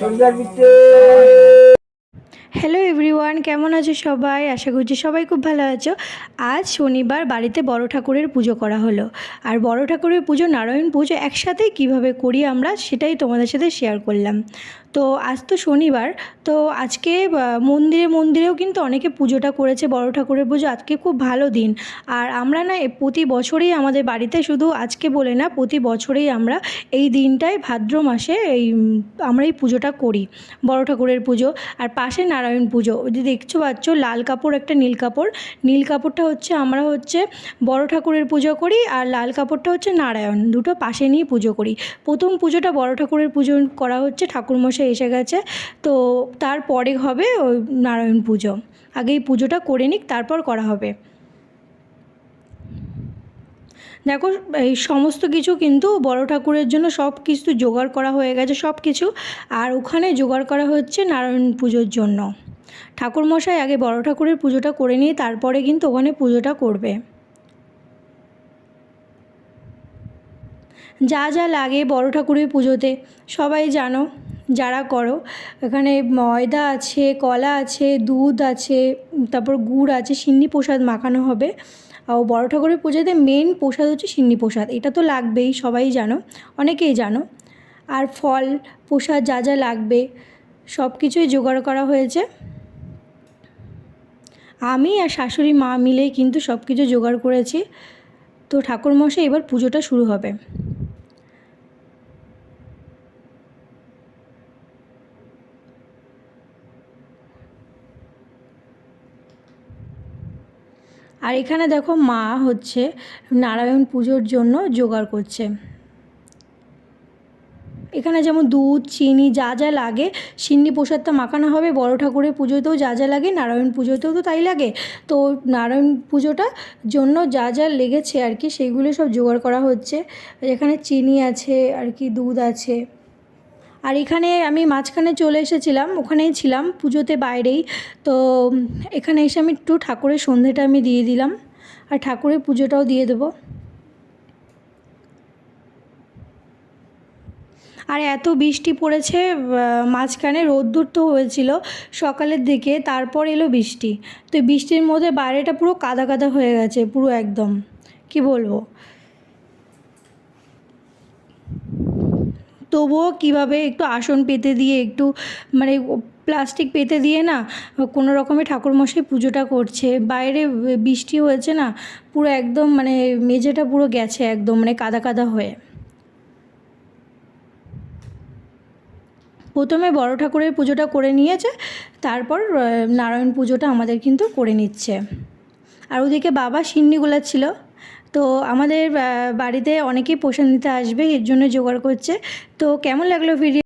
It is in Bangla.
দিন হ্যালো এভরিওয়ান, কেমন আছো সবাই? আশা করছি সবাই খুব ভালো আছো। আজ শনিবার বাড়িতে বড় ঠাকুরের পুজো করা হলো। আর বড় ঠাকুরের পুজো, নারায়ণ পুজো একসাথে কীভাবে করি আমরা সেটাই তোমাদের সাথে শেয়ার করলাম। তো আজ তো শনিবার, তো আজকে মন্দিরে মন্দিরেও কিন্তু অনেকে পুজোটা করেছে, বড় ঠাকুরের পুজো। আজকে খুব ভালো দিন। আর আমরা না প্রতি বছরেই আমাদের বাড়িতে শুধু আজকে বলে না, প্রতি বছরেই আমরা এই দিনটায় ভাদ্র মাসে এই আমরা এই পুজোটা করি। বড় ঠাকুরের পুজো, আর পাশে নারায়ণ পুজো। যে দেখছ পাচ্ছ, লাল কাপড় একটা নীল কাপড়। নীল কাপড়টা হচ্ছে আমরা হচ্ছে বড় ঠাকুরের পুজো করি আর লাল কাপড়টা হচ্ছে নারায়ণ। দুটো পাশে নিয়ে পুজো করি। প্রথম পুজোটা বড় ঠাকুরের পুজো করা হচ্ছে, ঠাকুরমশাই এসে গেছে। তো তারপরে হবে ওই নারায়ণ পুজো। আগে এই পুজোটা করে নিক, তারপর করা হবে। দেখো, এই সমস্ত কিছু কিন্তু বড় ঠাকুরের জন্য সব কিছু জোগাড় করা হয়ে গেছে, সব কিছু। আর ওখানে জোগাড় করা হচ্ছে নারায়ণ পুজোর জন্য। ঠাকুরমশাই আগে বড় ঠাকুরের পুজোটা করে নিয়ে তারপরে কিন্তু ওখানে পুজোটা করবে। যা যা লাগে বড় ঠাকুরের পুজোতে, সবাই জানো, যারা করো, এখানে ময়দা আছে, কলা আছে, দুধ আছে, তারপর গুড় আছে, সিন্নি প্রসাদ মাখানো হবে। ও বড় ঠাকুরের পুজোতে মেন প্রসাদ হচ্ছে সিন্নি প্রসাদ, এটা তো লাগবেই, সবাই জানো, অনেকেই জানো। আর ফল, প্রসাদ যা যা লাগবে সব কিছুই জোগাড় করা হয়েছে। আমি আর শাশুড়ি মা মিলেই কিন্তু সব কিছু জোগাড় করেছি। তো ঠাকুরমশাই এবার পুজোটা শুরু হবে। আর এখানে দেখো মা হচ্ছে নারায়ণ পুজোর জন্য জোগাড় করছে। এখানে যেমন দুধ, চিনি যা যা লাগে, সিন্নি প্রসাদটা মাখানো হবে, বড় ঠাকুরের পুজোতেও যা যা লাগে, নারায়ণ পুজোতেও তো তাই লাগে। তো নারায়ণ পুজোটা জন্য যা যা লেগেছে আর কি, সেইগুলো সব জোগাড় করা হচ্ছে। এখানে চিনি আছে, আর কি দুধ আছে। আর এখানে আমি মাঝখানে চলে এসেছিলাম, ওখানেই ছিলাম পুজোতে বাইরেই। তো এখানে এসে আমি একটু ঠাকুরের সন্ধেটা আমি দিয়ে দিলাম, আর ঠাকুরের পুজোটাও দিয়ে দেবো। আর এত বৃষ্টি পড়েছে মাঝখানে রোদ্দুর তো হয়েছিল সকালের দিকে, তারপর এলো বৃষ্টি। তো বৃষ্টির মধ্যে বাইরেটা পুরো কাদা কাদা হয়ে গেছে, পুরো একদম। কি বলব? তবুও কীভাবে একটু আসন পেতে দিয়ে, একটু মানে প্লাস্টিক পেতে দিয়ে না, কোনো রকমে ঠাকুরমশাই পুজোটা করছে। বাইরে বৃষ্টি হয়েছে না, পুরো একদম মানে মেঝেটা পুরো গেছে একদম মানে কাদা কাদা হয়ে। প্রথমে বড় ঠাকুরের পুজোটা করে নিয়েছে, তারপর নারায়ণ পুজোটা আমাদের কিন্তু করে নিচ্ছে। আর ওদিকে বাবা সিন্নি ছিল, তো আমাদের বাড়িতে অনেকেই পোষণ নিতে আসবে, এর জন্য জোগাড় করছে। তো কেমন লাগল ভিডিও